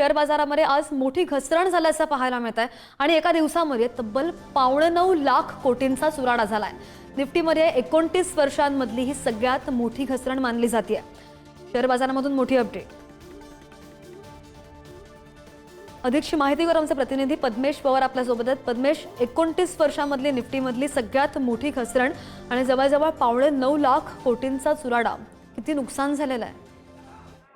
Share बाजारामध्ये आज मोठी घसरण झाल्याचं पाहायला मिळत आहे आणि एका दिवसामध्ये तब्बल पावणे नऊ लाख कोटींचा चुराडा आहे निफ्टीमध्ये एकोणतीस वर्षांमधली ही सगळ्यात मोठी घसरण मानली जाते शेअर बाजारामधून मोठी अपडेट. अधिकची माहिती करू आमचे प्रतिनिधी पद्मेश पवार आपल्यासोबत आहेत. पद्मेश एकोणतीस वर्षामधली निफ्टीमधली सगळ्यात मोठी घसरण आणि जवळजवळ पावणे नऊ लाख कोटींचा चुराडा किती नुकसान झालेलं आहे?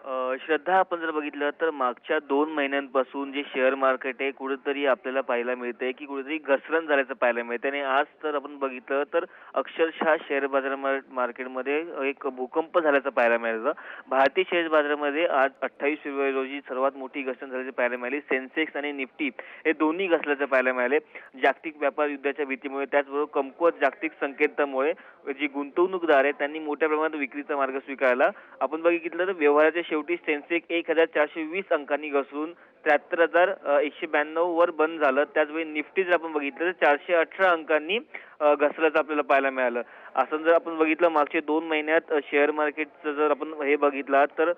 अ, श्रद्धा आपण जर बघितलं तर मागच्या दोन महिन्यांपासून जे शेअर मार्केट आहे कुठेतरी आपल्याला पाहायला मिळतंय की कुठेतरी घसरण झाल्याचं पाहायला मिळतंय. आणि आज तर आपण बघितलं तर अक्षरशः शेअर बाजार मार- मार्केटमध्ये एक भूकंप झाल्याचं पाहायला मिळालं. भारतीय शेअर बाजारामध्ये आज अठ्ठावीस फेब्रुवारी रोजी सर्वात मोठी घसरण झाल्याची पाहायला मिळाली. सेन्सेक्स आणि निफ्टी हे दोन्ही घसल्याचं पाहायला मिळाले. जागतिक व्यापार युद्धाच्या भीतीमुळे त्याचबरोबर कमकुवत जागतिक संकेतामुळे जी गुंतवणूकदार आहेत त्यांनी मोठ्या प्रमाणात विक्रीचा मार्ग स्वीकारला. आपण बघितलं तर व्यवहाराच्या शेवटी सेन्सेक्स एक हजार चारशे वीस अंकांनी घसरून त्र्याहत्तर हजार एकशे ब्याण्णव वर बंद झालं. त्याचवेळी निफ्टी जर आपण बघितलं तर चारशे अठरा अंकांनी अ, घसरल्याचं आपल्याला पाहायला मिळालं. असं जर आपण बघितलं मागच्या दोन महिन्यात शेअर मार्केटचं जर आपण हे बघितलं तर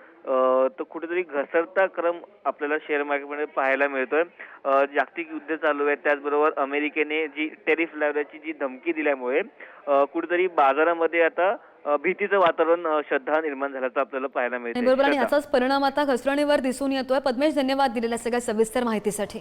कुठेतरी घसरता क्रम आपल्याला शेअर मार्केटमध्ये पाहायला मिळतोय. जागतिक युद्ध चालू आहे त्याचबरोबर अमेरिकेने जी टेरिफ लावण्याची जी धमकी दिल्यामुळे कुठेतरी बाजारामध्ये आता भीतीचं वातावरण श्रद्धा निर्माण झाल्याचं आपल्याला पाहायला मिळतं बरोबर आणि याचाच परिणाम आता घसरणीवर दिसून येतोय. पद्मेश धन्यवाद दिलेल्या सगळ्या सविस्तर माहितीसाठी.